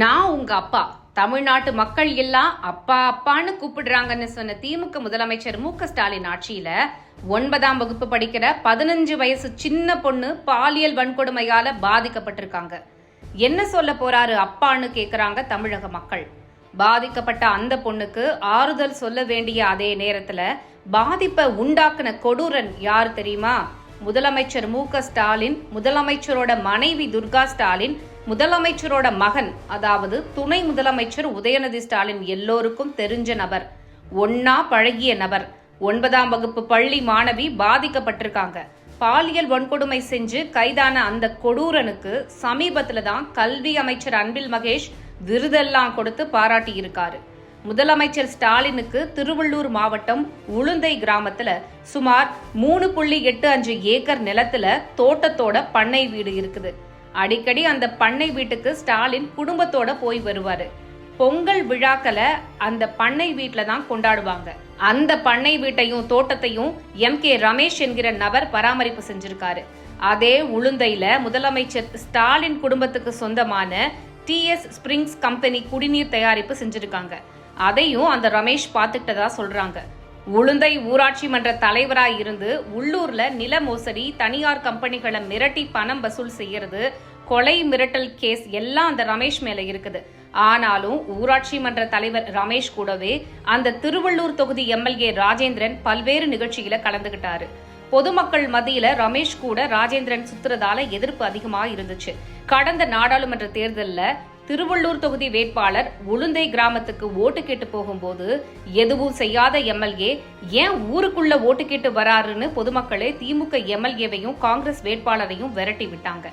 நான் உங்க அப்பா. தமிழ்நாட்டு மக்கள் எல்லாம் அப்பா அப்பான்னு கூப்பிடுறாங்கன்னு சொன்ன திமுக முதலமைச்சர் மு ஸ்டாலின் ஆட்சியில ஒன்பதாம் வகுப்பு படிக்கிற பதினஞ்சு வயசு சின்ன பொண்ணு பாலியல் வன்கொடுமையால பாதிக்கப்பட்டிருக்காங்க. என்ன சொல்ல போறாரு அப்பான்னு கேக்குறாங்க தமிழக மக்கள். பாதிக்கப்பட்ட அந்த பொண்ணுக்கு ஆறுதல் சொல்ல வேண்டிய அதே நேரத்துல பாதிப்பை உண்டாக்குன கொடூரன் யார் தெரியுமா? முதலமைச்சர் மு ஸ்டாலின் முதலமைச்சரோட மனைவி துர்கா ஸ்டாலின் முதலமைச்சரோட மகன் அதாவது துணை முதலமைச்சர் உதயநிதி ஸ்டாலின் எல்லோருக்கும் தெரிஞ்ச நபர். ஒன்னா பழகிய நபர். ஒன்பதாம் வகுப்பு பள்ளி மாணவி பாதிக்கப்பட்டிருக்காங்க. பாலியல் வன்கொடுமை செஞ்சு கைதான அந்த கொடூரனுக்கு சமீபத்துல தான் கல்வி அமைச்சர் அன்பில் மகேஷ் விருதெல்லாம் கொடுத்து பாராட்டியிருக்காரு. இருக்காரு முதலமைச்சர் ஸ்டாலினுக்கு திருவள்ளூர் மாவட்டம் உளுந்தை கிராமத்துல சுமார் மூணு புள்ளி எட்டு அஞ்சு ஏக்கர் நிலத்துல தோட்டத்தோட பண்ணை வீடு இருக்குது. அடிக்கடி அந்த பண்ணை வீட்டுக்கு ஸ்டாலின் குடும்பத்தோட போய் வருவாரு. பொங்கல் விழாக்களை அந்த பண்ணை வீட்டில தான் கொண்டாடுவாங்க. அந்த பண்ணை வீட்டையும் தோட்டத்தையும் எம் கே ரமேஷ் என்கிற நபர் பராமரிப்பு செஞ்சிருக்காரு. அதே உளுந்தையில முதலமைச்சர் ஸ்டாலின் குடும்பத்துக்கு சொந்தமான டிஎஸ் ஸ்பிரிங்ஸ் கம்பெனி குடிநீர் தயாரிப்பு செஞ்சிருக்காங்க. அதையும் அந்த ரமேஷ் பார்த்துக்கிட்டதா சொல்றாங்க. உளுந்தை ஊராட்சி மன்ற தலைவராக இருந்து உள்ளூர்ல நில மோசடி தனியார் கம்பெனிகளை மிரட்டி பணம் வசூல் செய்யறது கொலை மிரட்டல் கேஸ் எல்லாம் அந்த ரமேஷ் மேல இருக்குது. ஆனாலும் ஊராட்சி மன்ற தலைவர் ரமேஷ் கூடவே அந்த திருவள்ளூர் தொகுதி எம்எல்ஏ ராஜேந்திரன் பல்வேறு நிகழ்ச்சியில கலந்துகிட்டாரு. பொதுமக்கள் மத்தியில ரமேஷ் கூட ராஜேந்திரன் சுத்துறதால எதிர்ப்பு அதிகமா இருந்துச்சு. கடந்த நாடாளுமன்ற தேர்தலில் திருவள்ளூர் தொகுதி வேட்பாளர் உளுந்தை கிராமத்துக்கு ஓட்டு கேட்டு போகும்போது எதுவும் செய்யாத எம்எல்ஏ ஏன் ஊருக்குள்ள ஓட்டு கேட்டு வராருன்னு பொதுமக்களே திமுக எம்எல்ஏவையும் காங்கிரஸ் வேட்பாளரையும் விரட்டி விட்டாங்க.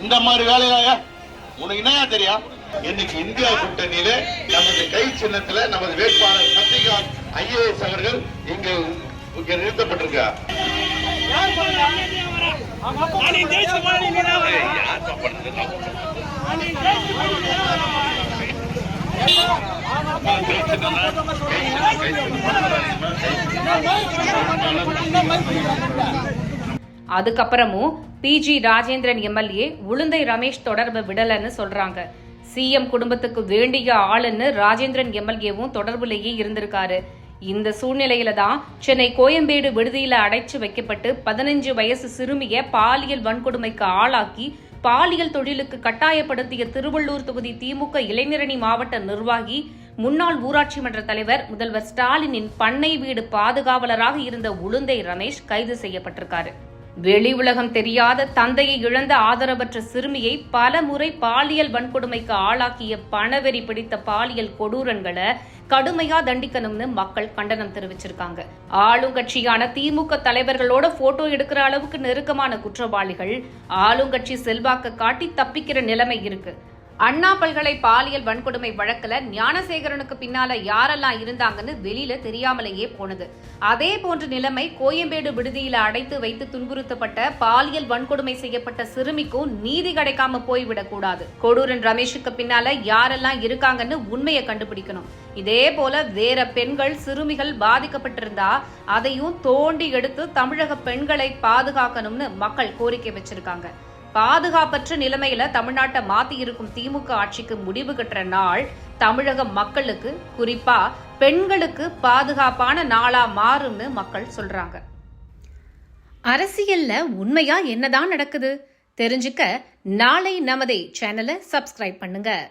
இந்த மாதிரி வேலையாக உனக்கு என்னயா தெரியும் இன்னைக்கு இந்தியா கூட்டணியில நமது கை சின்னத்துல நமது வேட்பாளர் சசிகாந்த் ஐஏஎஸ் அவர்கள் இங்க இங்க நிறுத்தப்பட்டிருக்கார் அதுக்கப்புறமும் பிஜி ராஜேந்திரன் எம்எல்ஏ உளுந்தை ரமேஷ் தொடர்பை விடலன்னு சொல்றாங்க. சிஎம் குடும்பத்துக்கு வேண்டிய ஆளுன்னு ராஜேந்திரன் எம்எல்ஏவும் தொடர்புலேயே இருந்திருக்காரு. இந்த சூழ்நிலையில தான் சென்னை கோயம்பேடு விடுதியில அடைச்சு வைக்கப்பட்டு பதினஞ்சு வயசு சிறுமிய பாலியல் வன்கொடுமைக்கு ஆளாக்கி பாலியல் தொழிலுக்கு கட்டாயப்படுத்திய திருவள்ளூர் தொகுதி திமுக இளைஞரணி மாவட்ட நிர்வாகி முன்னாள் ஊராட்சி மன்ற தலைவர் முதல்வர் ஸ்டாலினின் பண்ணை வீடு பாதுகாவலராக இருந்த உளுந்தை ரமேஷ் கைது செய்யப்பட்டிருக்காரு. வெளி உலகம் தெரியாத தந்தையை இழந்த ஆதரவற்ற சிறுமியை பல முறை பாலியல் வன்கொடுமைக்கு ஆளாக்கிய பணவெறி பிடித்த பாலியல் கொடூரன்களை கடுமையா தண்டிக்கணும்னு மக்கள் கண்டனம் தெரிவிச்சிருக்காங்க. ஆளுங்கட்சியான திமுக தலைவர்களோட போட்டோ எடுக்கிற அளவுக்கு நெருக்கமான குற்றவாளிகள் ஆளுங்கட்சி செல்வாக்க காட்டி தப்பிக்கிற நிலைமை இருக்கு. அண்ணா பல்கலை பாலியல் வன்கொடுமை வழக்குல ஞானசேகரனுக்கு பின்னால யாரெல்லாம் இருந்தாங்கன்னு வெளியில தெரியாமலேயே போனது. அதே போன்ற நிலைமை கோயம்பேடு விடுதியில அடைத்து வைத்து துன்புறுத்தப்பட்ட பாலியல் வன்கொடுமை செய்யப்பட்ட சிறுமிக்கும் நீதி கிடைக்காம போய்விடக் கூடாது. கொடூரன் ரமேஷுக்கு பின்னால யாரெல்லாம் இருக்காங்கன்னு உண்மையை கண்டுபிடிக்கணும். இதே போல வேற பெண்கள் சிறுமிகள் பாதிக்கப்பட்டிருந்தா அதையும் தோண்டி எடுத்து தமிழக பெண்களை பாதுகாக்கணும்னு மக்கள் கோரிக்கை வச்சிருக்காங்க. பாதுகாப்பற்ற நிலைமையில தமிழ்நாட்டை மாத்தி இருக்கும் திமுக ஆட்சிக்கு முடிவு கட்டுற நாள் தமிழக மக்களுக்கு குறிப்பா பெண்களுக்கு பாதுகாப்பான நாளா மாறும்னு மக்கள் சொல்றாங்க. அரசியல்ல உண்மையா என்னதான் நடக்குது? தெரிஞ்சுக்க நாளை நமதே சேனலை சப்ஸ்கிரைப் பண்ணுங்க.